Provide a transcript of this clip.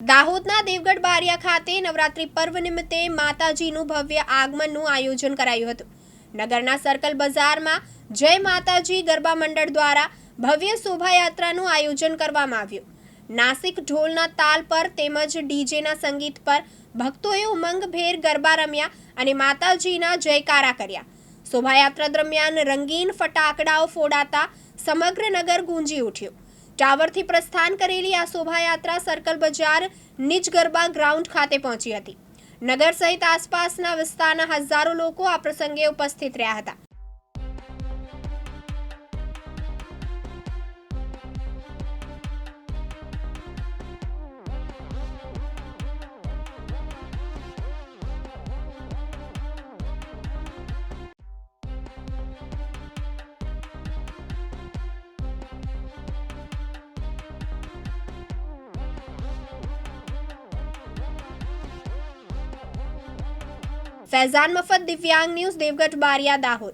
દાહોદના દેવગઢ બારિયા ખાતે નવરાત્રી પર્વ નિમિત્તે માતાજીનું ભવ્ય આગમનનું આયોજન કરાયું હતું. નગરના સર્કલ બજારમાં જય માતાજી ગરબા મંડળ દ્વારા ભવ્ય શોભાયાત્રાનું આયોજન કરવામાં આવ્યું. નાસિક ઢોલના તાલ પર તેમજ ડીજેના સંગીત પર ભક્તોએ ઉમંગભેર ગરબા રમ્યા અને માતાજીના જયકારા કર્યા. શોભાયાત્રા દરમિયાન રંગીન ફટાકડાઓ ફોડાતા સમગ્ર નગર ગુંજી ઉઠ્યું. ટાવરથી પ્રસ્થાન કરેલી આ શોભાયાત્રા સર્કલ બજાર નિજ ગરબા ગ્રાઉન્ડ ખાતે પહોંચી હતી. નગર સહિત આસપાસના વિસ્તારના હજારો લોકો આ પ્રસંગે ઉપસ્થિત રહ્યા હતા. ફૈઝાન મફત દિવ્યાંગ ન્યૂઝ દેવગઢ બારિયા દાહોદ